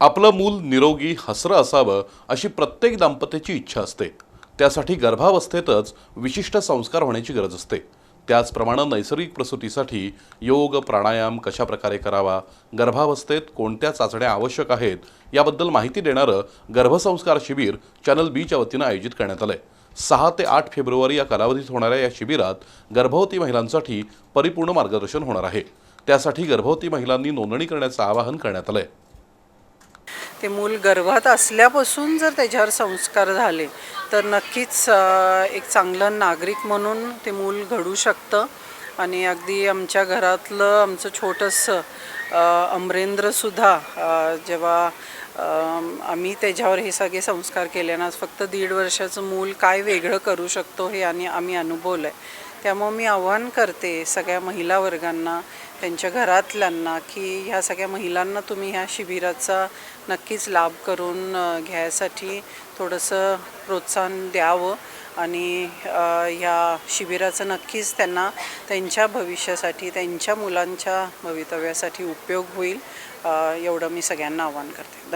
आपलं मूल निरोगी हसरं असावं अशी प्रत्येक दाम्पत्याची इच्छा असते. त्यासाठी गर्भावस्थेतच विशिष्ट संस्कार होण्याची गरज असते. त्याचप्रमाणे नैसर्गिक प्रसूतीसाठी योग प्राणायाम कशा प्रकारे करावा गर्भावस्थेत कोणत्या चाचण्या आवश्यक आहेत याबद्दल माहिती देणारं गर्भसंस्कार शिबिर चॅनल बीच्या वतीनं आयोजित करण्यात आलंय. सहा ते आठ फेब्रुवारी या कालावधीत होणाऱ्या या शिबिरात गर्भवती महिलांसाठी परिपूर्ण मार्गदर्शन होणार आहे. त्यासाठी गर्भवती महिलांनी नोंदणी करण्याचं आवाहन करण्यात आलं आहे ते मूल गर्भात असल्यापासून जर त्याच्यावर संस्कार झाले तर नक्कीच एक चांगलं नागरिक म्हणून ते मूल घडू शकतं. आणि अगदी आमच्या घरातलं आमचं छोटंसं अमरेंद्रसुद्धा जेव्हा आम्ही त्याच्यावर हे सगळे संस्कार केले ना फक्त दीड वर्षाचं मूल काय वेगळं करू शकतो हे आणि आम्ही अनुभवलं आहे त्यामुळं मी आव्हान करते सगळ्या महिला वर्गांना त्यांच्या घरातल्यांना की ह्या सगळ्या महिलांना तुम्ही ह्या शिबिराचा नक्कीच लाभ करून घ्यायसाठी थोडंसं प्रोत्साहन द्यावं आणि ह्या शिबिराचं नक्कीच त्यांना त्यांच्या भविष्यासाठी त्यांच्या मुलांच्या भवितव्यासाठी उपयोग होईल एवढं मी सगळ्यांना आव्हान करते. धन्यवाद.